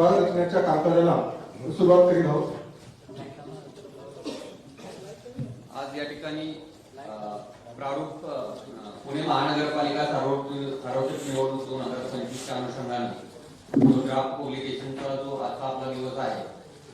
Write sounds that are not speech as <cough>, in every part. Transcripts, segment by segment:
रचण्याच्या कामकाजाला सुरुवात करीत आहोत. आज या ठिकाणी प्रारूप पुणे महानगरपालिका सार्वत्रिक निवडणूक दोन हजार पंचवीसच्या अनुषंगाने जो ड्राफ्ट पब्लिकेशनचा जो आजचा आपला दिवस आहे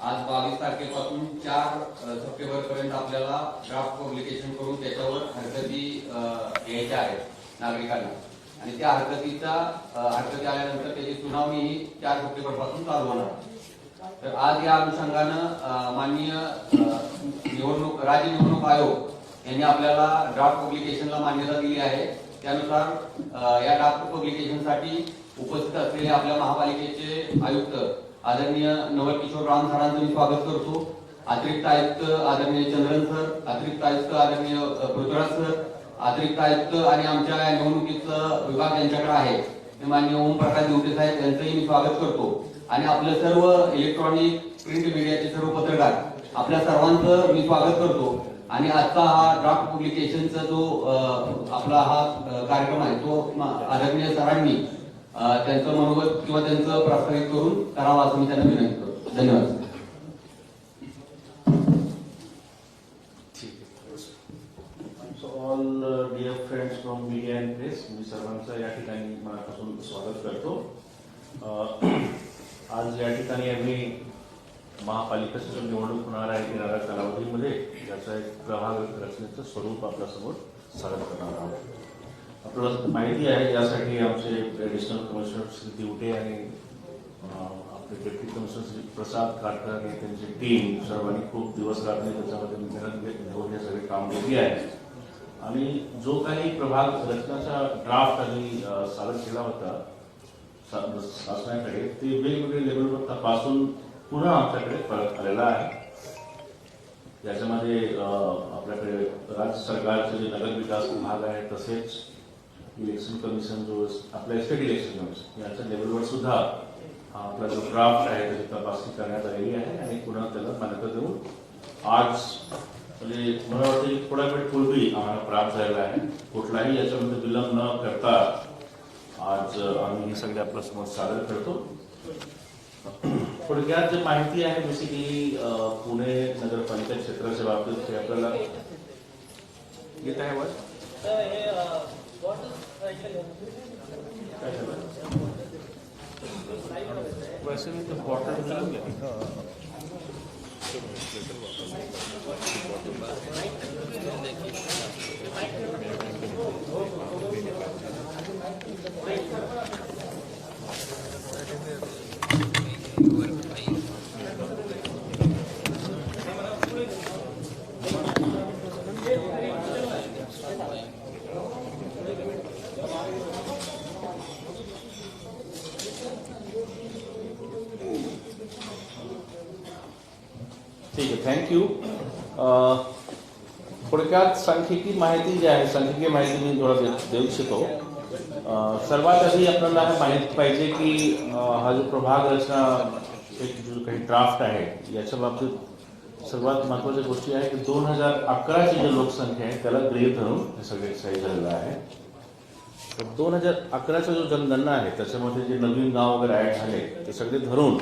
आज बावीस तारखेपासून चार सप्टेंबर पर्यंत आपल्याला ड्राफ्ट पब्लिकेशन करून त्याच्यावर हरकती घ्यायच्या आहेत नागरिकांना. आणि त्या हरकतीचा हरकती आल्यानंतर त्याची सुनावणी ही चार सप्टेंबरपासून चालू होणार तर आज या अनुषंगानं माननीय निवडणूक राज्य निवडणूक आयोग यांनी आपल्याला ड्राफ्ट पब्लिकेशनला मान्यता दिली आहे. त्यानुसार या ड्राफ्ट पब्लिकेशनसाठी उपस्थित असलेले आपल्या महापालिकेचे आयुक्त आदरणीय नवल किशोर राम सरांचं मी स्वागत करतो. अतिरिक्त आयुक्त आदरणीय चंद्रन सर अतिरिक्त आयुक्त आदरणीय पृथ्वीराज सर अतिरिक्त आयुक्त आणि आमच्या निवडणुकीचं विभाग यांच्याकडे आहे. ते माननीय ओमप्रकाश दिवटे साहेब यांचंही मी स्वागत करतो. आणि आपलं सर्व इलेक्ट्रॉनिक प्रिंट मीडियाचे सर्व पत्रकार आपल्या सर्वांचं मी स्वागत करतो. आणि आजचा हा ड्राफ्ट पब्लिकेशनचा जो आपला हा कार्यक्रम आहे तो आदरणीय सरांनी त्यांचं मनोगत किंवा त्यांचं प्रस्तावित करून करावा असं मी त्यांना विनंती करतो. धन्यवाद. All dear friends from media and press मी सर्वांचं या ठिकाणी मनापासून स्वागत करतो. <clears throat> आज या ठिकाणी आम्ही महापालिकेची जो निवडणूक होणार आहे येणाऱ्या कालावधीमध्ये ज्याचं एक प्रभाग रचनेचं स्वरूप आपल्यासमोर सादर करणार आहोत. आपल्याला माहिती आहे यासाठी आमचे ॲडिशनल कमिशनर श्री दिवटे आणि आपले डेप्टी कमिशनर श्री प्रसाद काटकर आणि त्यांची टीम सर्वांनी खूप दिवस रात्री त्याच्यामध्ये मेहनत घेऊन हो, हे सगळे काम केली आहे. आणि जो काही प्रभाग रचनाचा ड्राफ्ट आम्ही सादर केला होता शासनाकडे ते वेगवेगळे लेवलवर तपासून पुन्हा आमच्याकडे परत आलेला आहे. याच्यामध्ये आपल्याकडे राज्य सरकारचे जे नगर विकास विभाग आहे तसेच इलेक्शन कमिशन जो आपल्या स्टेट इलेक्शन कमिशन याच्या लेवलवर सुद्धा आपला जो ड्राफ्ट आहे त्याची तपासणी करण्यात आलेली आहे आणि पुन्हा त्याला मान्यता देऊन आज म्हणजे मला वाटतं की थोडा वेळ पूर्वी आम्हाला प्राप्त झालेला आहे. कुठलाही याच्यामध्ये विलंब न करता आज आम्ही हे सगळे आपल्यासमोर सादर करतो. थोडक्यात जे माहिती आहे बेसिकली पुणे नगरपालिका क्षेत्राच्या बाबतीत ते आपल्याला येत आहे वाट काय वैसे तो बॉटल मिल गया ठीक यू थोडक्यात सांख्यिकी माहिती जी आहे सांख्यिकी माहिती मी थोडं देऊ इच्छितो. सर्वात आधी आपल्याला हे माहित पाहिजे की अ, हा जो प्रभाग रचना एक जो काही ड्राफ्ट आहे याच्या बाबतीत सर्वात महत्वाच्या गोष्टी आहे की दोन हज़ार अकराची जी लोकसंख्या आहे त्याला गृहीत धरून हे सगळे सही झालेलं आहे. दोन हज़ार अकराचा जो जनगणना आहे त्याच्यामध्ये जे नवीन गाव वगैरे ऍड झाले ते सगळे धरून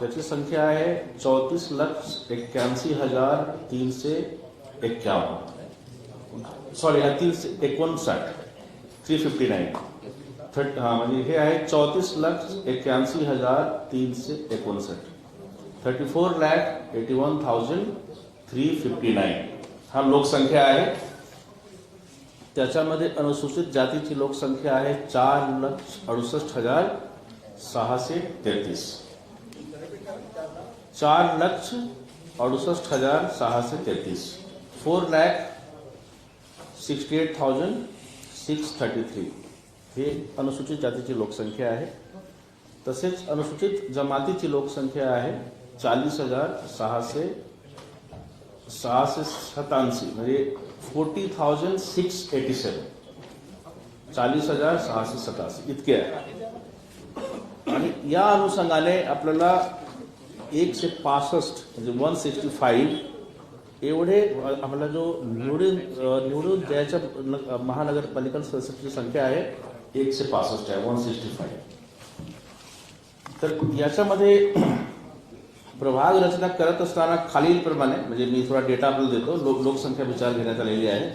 त्याची संख्या आहे चौतीस लाख एक्क्याऐंशी हज़ार तीनशे एक्क्यावन्न सॉरी हा तीनशे एकोणसाठ थ्री फिफ्टी नाइन थर्ट हाँ म्हणजे हे आहे चौतीस लाख एक्क्याऐंशी हज़ार तीनशे एकोणसाठ thirty four lakh eighty one thousand three fifty nine हा। लोकसंख्या आहे त्याच्यामध्ये अनुसूचित जातीची लोकसंख्या आहे चार लक्ष अडुसष्ट हज़ार सहाशे तेहतीस चार लक्ष अडुसष्ट हजार सहाशे तेहतीस. Four lakh sixty eight thousand six thirty three. हे अनुसूचित जातीची लोकसंख्या आहे. तसेच अनुसूचित जमातीची लोकसंख्या आहे चाळीस हजार सहाशे सहाशे सत्याऐंशी म्हणजे forty thousand six eighty seven. चाळीस हजार सहाशे सत्याऐंशी. इतके आहे. आणि या अनुषंगाने आपल्याला एकशे पासष्ट म्हणजे वन सिक्स्टी फाईव्ह एवढे आम्हाला आपला जो निवडून निवडून द्यायच्या न- महानगरपालिका सदस्याची संख्या आहे एकशे पासष्ट आहे वन सिक्स्टी फाईव्ह तर याच्यामध्ये प्रभाग रचना करत असताना खालीलप्रमाणे म्हणजे मी थोडा डेटा आपल्याला देतो लोक लोकसंख्या विचार घेण्यात आलेली आहे.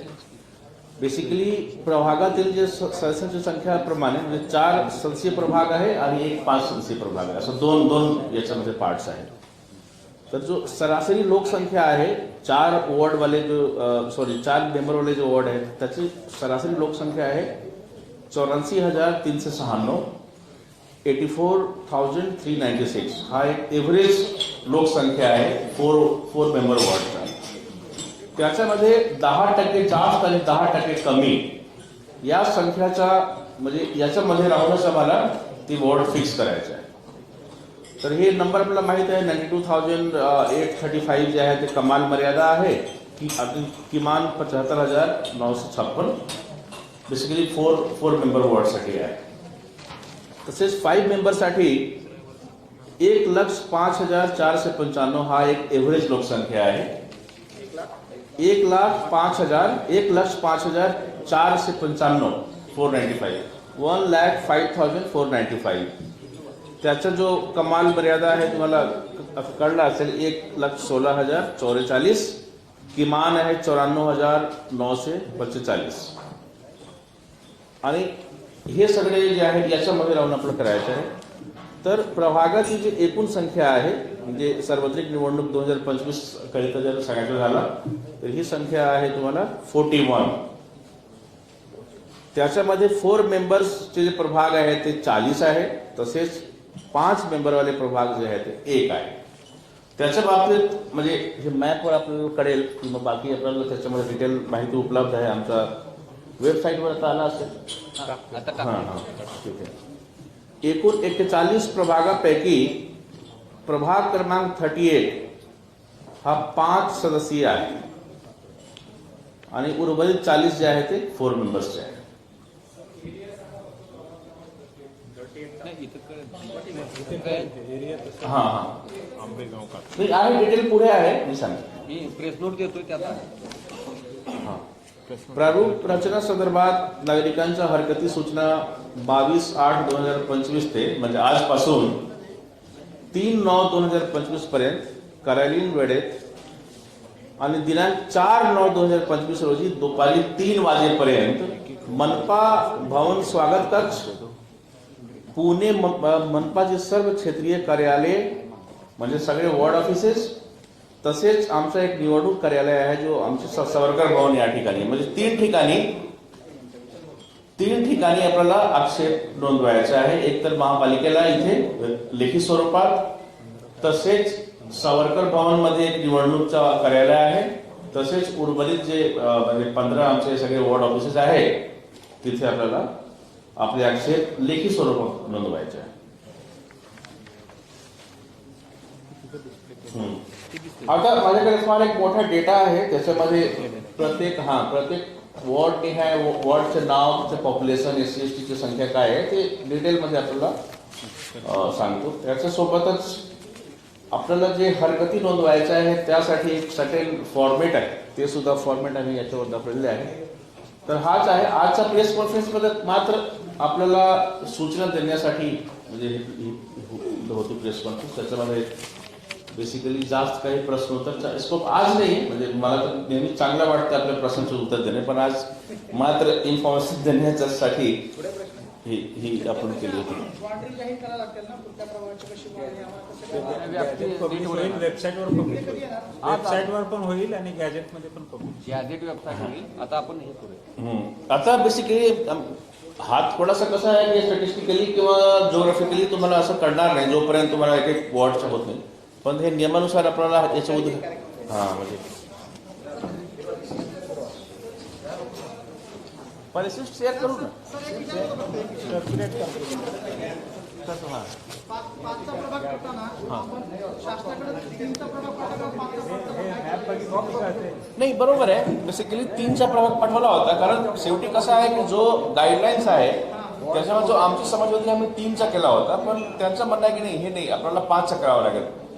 बेसिकली प्रभागातील जे सदस्यांची संख्याप्रमाणे म्हणजे चार सदस्यीय प्रभाग आहे आणि एक पाच सदस्यीय प्रभाग आहे असं दोन दोन याच्यामध्ये पार्ट्स आहेत तर जो सरासरी लोकसंख्या आहे चार वॉर्डवाले जो सॉरी चार मेंबरवाले जो वॉर्ड आहेत त्याची सरासरी लोकसंख्या आहे चौऱ्याऐंशी हज़ार तीनशे शहाण्णव eighty four thousand three ninety six हा, एक एव्हरेज लोकसंख्या आहे फोर फोर मेंबर वॉर्डचा त्याच्यामध्ये दहा टक्के जास्त आणि दहा टक्के कमी. या संख्याचा म्हणजे याच्यामध्ये राहूनच आम्हाला ती वॉर्ड फिक्स करायचं आहे. तर हे नंबर आपल्याला माहीत आहे ninety two thousand eight thirty five जे आहे ते कमाल मर्यादा आहे. की अजून किमान पंच्याहत्तर हजार नऊशे छप्पन. बेसिकली फोर फोर मेंबर वॉर्डसाठी आहे. तसेच फाईव्ह मेंबरसाठी एक लक्ष पाच हजार चारशे पंच्याण्णव हा एक एव्हरेज लोकसंख्या आहे. एक लाख पाच हजार एक लक्ष पाच हजार चारशे पंच्याण्णव four ninety five one lakh five thousand four ninety five त्याचा जो कमाल मर्यादा आहे तुम्हाला कळला असेल एक लक्ष सोळा हजार चौवेचाळीस किमान आहे चौऱ्याण्णव हजार नऊशे पंचेचाळीस. आणि हे सगळे जे आहेत याच्यामध्ये राहून आपलं करायचं आहे. तर प्रभागाची जी एकूण संख्या आहे म्हणजे सार्वत्रिक निवडणूक दोन हजार पंचवीस करिता जर सांगायचं झाला तर ही संख्या आहे तुम्हाला फोर्टी वन त्याच्यामध्ये फोर मेंबर्सचे जे प्रभाग आहे ते चाळीस आहे. तसेच पाच मेंबरवाले प्रभाग जे आहे ते एक आहे. त्याच्या बाबतीत म्हणजे हे मॅपवर आपल्याला कळेल की मग बाकी आपल्याला त्याच्यामध्ये डिटेल माहिती उपलब्ध आहे आमच्या वेबसाईटवर आता आला असेल. हां हां. ठीक आहे. एकूण एक्केचाळीस प्रभागापैकी प्रभाग क्रमांक थर्टी एट हा पाच सदस्यीय आहे आणि उर्वरित चाळीस जे आहे ते फोर मेंबर्सचे आहे हां हां. डिटेल पुढे आहे मी सांगतो. प्रेस नोट देतोय हा. प्रारूप रचना संदर्भात नागरिकांच्या हरकती सूचना बावीस आठ दोन हजार पंचवीस ते म्हणजे आजपासून तीन नऊ दोन हजार पंचवीसपर्यंत कार्यालयीन वेळेत. आणि दिनांक चार नऊ दोन हजार पंचवीस रोजी दुपारी तीन वाजेपर्यंत मनपा भवन स्वागत कक्ष पुणे म- मनपाचे सर्व क्षेत्रीय कार्यालय म्हणजे सगळे वॉर्ड ऑफिसेस तसेच आमचं एक निवडणूक कार्यालय आहे जो आमचे स- सावरकर भवन या ठिकाणी म्हणजे तीन ठिकाणी तीन ठिकाणी आपल्याला आक्षेप नोंदवायचा आहे. एक तर महापालिकेला इथे लेखी स्वरूपात तसेच सावरकर भवनमध्ये एक निवडणूकचा कार्यालय आहे. तसेच उर्वरित जे म्हणजे पंधरा आमचे सगळे वॉर्ड ऑफिसेस आहे तिथे आपल्याला आपले आक्षेप लेखी स्वरूपात नोंदवायचे आहे. आता माझ्याकडे तुम्हाला एक मोठा डेटा आहे. त्याच्यामध्ये प्रत्येक हा प्रत्येक वॉर्ड निहाय वॉर्डचे नाव त्याचं पॉप्युलेशन एस सी एस टीची संख्या काय आहे ते डिटेलमध्ये आपल्याला सांगतो। त्याच्यासोबतच आपल्याला जे हरकती नोंदवायचं आहे त्यासाठी एक सटेल फॉर्मेट आहे. ते सुद्धा फॉर्मेट आम्ही याच्यावर दाखवलेले आहे. तर हाच आहे. आजचा प्रेस कॉन्फरन्समध्ये मात्र आपल्याला सूचना देण्यासाठी म्हणजे होती प्रेस कॉन्फरन्स त्याच्यामध्ये बेसिकली जास्त काही प्रश्न उत्तर स्कोप आज नाही. म्हणजे मला तर नेहमी चांगलं वाटतं आपल्या प्रश्नाचं उत्तर देणे पण आज मात्र इन्फॉर्मेशन देण्याच्यासाठी ही ही आपण केली होती. गॅजेट वेबसाईटवर पण होईल आणि गॅजेटमध्ये पण पब्लिश गॅझेट वेबसाईट होईल आता आपण हे करूया. आता बेसिकली हा थोडासा कसा आहे की स्टॅटिस्टिकली किंवा जिओग्राफिकली तुम्हाला असं कळणार नाही. जोपर्यंत तुम्हाला एक एक वॉर्डचं होत नाही. पण हे नियमानुसार आपल्याला याच्यामध्ये हा म्हणजे. परिशिष्ट शेअर करू ना. कसं हा. पाठवला. नाही बरोबर आहे. बेसिकली तीनचा प्रभाग पाठवला होता कारण शेवटी कसं आहे की जो गाईडलाईन्स आहे त्याच्यामध्ये जो आमची समाज होती आम्ही तीनचा केला होता पण त्यांचं म्हणणं आहे की नाही हे नाही आपल्याला पाचचा करावा लागेल.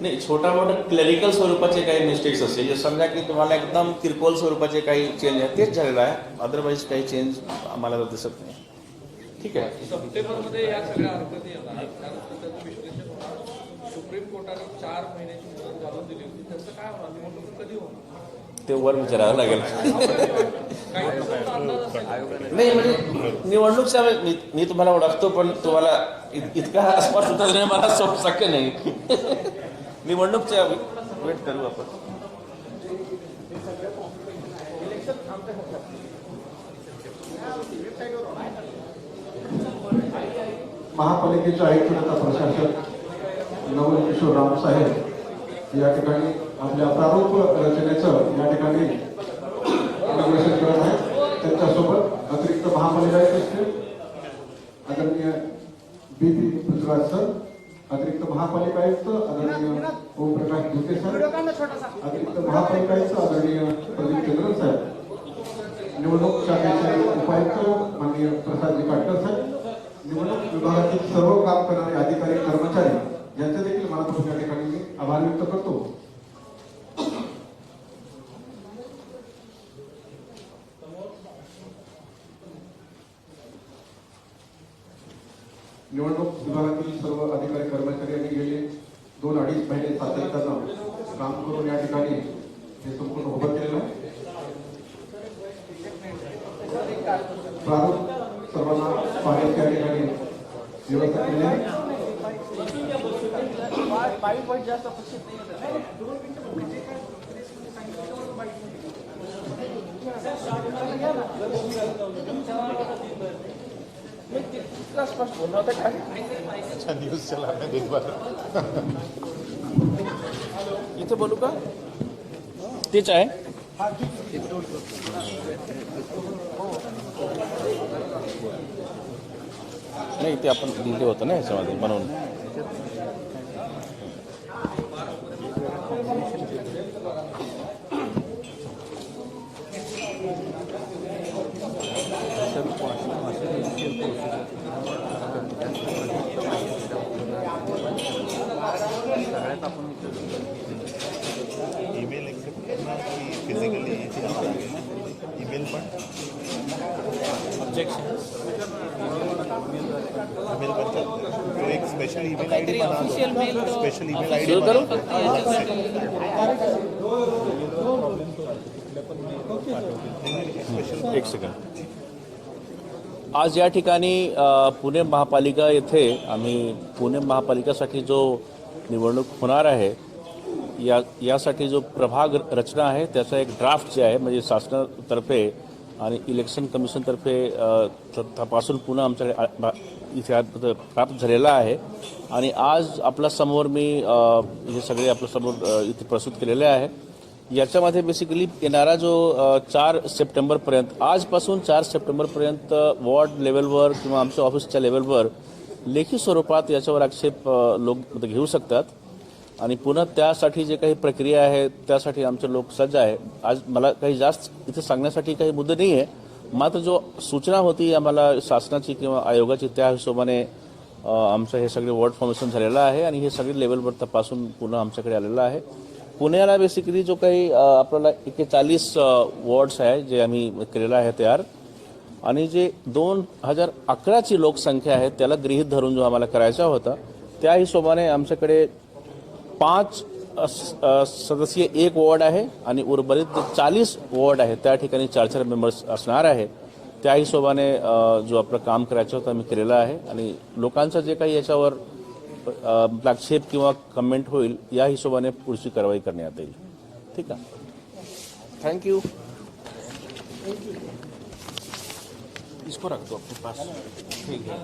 नाही छोटा मोठा क्लरिकल स्वरूपाचे काही मिस्टेक्स असेल जे समजा की तुम्हाला एकदम किरकोळ स्वरूपाचे काही चेंज आहे तेच झालेलं आहे. अदरवाईज काही चेंज आम्हाला तर दिसत नाही. ठीक आहे. सप्टेंबरमध्ये या सगळ्या हरकती येणार कारण त्याचं विश्लेषण होणार. सुप्रीम कोर्टाने चार महिन्याची मुदत घालून दिली होती. त्याचं काय होणार? निवडणूक कधी होणार? ते वर विचारावं लागेल. नाही म्हणजे निवडणूकचा वेळ- मी तुम्हाला ओळखतो पण तुम्हाला इत- इतका स्पष्ट उत्तर देणं मला शक्य नाही. निवडणूकच्या वेट करू आपण. महापालिकेचे आयुक्त तथा प्रशासक नवल किशोर रामसाहेब या ठिकाणी आपल्या प्रारूप रचनेचं या ठिकाणी इनॉग्रेशन करत आहेत त्यांच्यासोबत अतिरिक्त महापालिका आयुक्त असतील आदरणीय बी पी पृथ्वीराज सर अतिरिक्त महापालिका आयुक्त आदरणीय ओमप्रकाश धुके सर अतिरिक्त महापालिका आयुक्त आदरणीय प्रदीप चंद्रन साहेब. निवडणूक शाखेचे उपायुक्त माननीय प्रसादजी काटकर साहेब. निवडणूक विभागातील सर्व काम करणारे अधिकारी कर्मचारी यांचे देखील मनापासून या ठिकाणी मी आभार व्यक्त करतो. निवडणूक विभागातील सर्व अधिकारी, कर्मचारी यांनी गेले दोन अडीच महिने सातत्यानं काम करून या ठिकाणी हे संपूर्ण उभं केलेलं आहे. प्रारूप सर्वांना पाण्याची या ठिकाणी व्यवस्था केली आहे. जास्त अच्छा न्यूज चला मैं एक बार भर इथे बोलू का तेच आहे नाही ते आपण लिहिले होतं ना ह्याच्यामध्ये म्हणून ईमेल एक्सेप्ट करना की फिजिकली ईमेल पण. ईमेल पण तो एक स्पेशल ईमेल स्पेशल ईमेल एक सेकंड आज या ठिकाणी पुणे महापालिका येथे आम्ही पुणे महापालिकासाठी जो निवडणूक होणार आहे या यासाठी जो प्रभाग रचना आहे त्याचा एक ड्राफ्ट जे आहे म्हणजे शासनातर्फे आणि इलेक्शन कमिशनतर्फे त- तपासून पुन्हा आमच्याकडे इथे आज प्राप्त झालेला आहे. आणि आज आपल्यासमोर मी हे सगळे आपल्यासमोर इथे प्रस्तुत केलेले आहे. याच्यामध्ये बेसिकली येणारा जो चार सप्टेंबरपर्यंत आजपासून चार सप्टेंबरपर्यंत वॉर्ड लेवलवर किंवा आमच्या ऑफिसच्या लेवलवर लेखी स्वरूपात याच्यावर आक्षेप लोक घेऊ शकतात. आणि पुन्हा त्यासाठी जे काही प्रक्रिया आहे त्यासाठी आमचे लोक सज्ज आहे. आज मला काही जास्त इथे सांगण्यासाठी काही मुद्दे नाही आहे मात्र जो सूचना होती आम्हाला शासनाची किंवा आयोगाची त्या हिशोबाने आमचं हे सगळे वर्ड फॉर्मेशन झालेलं आहे आणि हे सगळे लेवलवर तपासून पुन्हा आमच्याकडे आलेलं आहे. पुण्याला बेसिकली जो काही आपल्याला एकेचाळीस वॉर्ड्स आहे जे आम्ही केलेलं आहे तयार आणि जे दोन हजार अकराची लोकसंख्या आहे त्याला गृहीत धरून जो आम्हाला करायचा होता त्या हिशोबाने आमच्याकडे पाच सदस्यीय एक वॉर्ड आहे आणि उर्वरित चाळीस वॉर्ड आहे त्या ठिकाणी चार चार मेंबर्स असणार आहे त्या हिशोबाने जो आपलं काम करायचं होतं आम्ही केलेलं आहे. आणि लोकांचं जे काही याच्यावर अ, आक्षेप किंवा कमेंट होईल या हिशोबाने पुढची कारवाई करण्यात येईल. ठीक आहे. थँक्यू इसको रख दो अपने पास ठीक है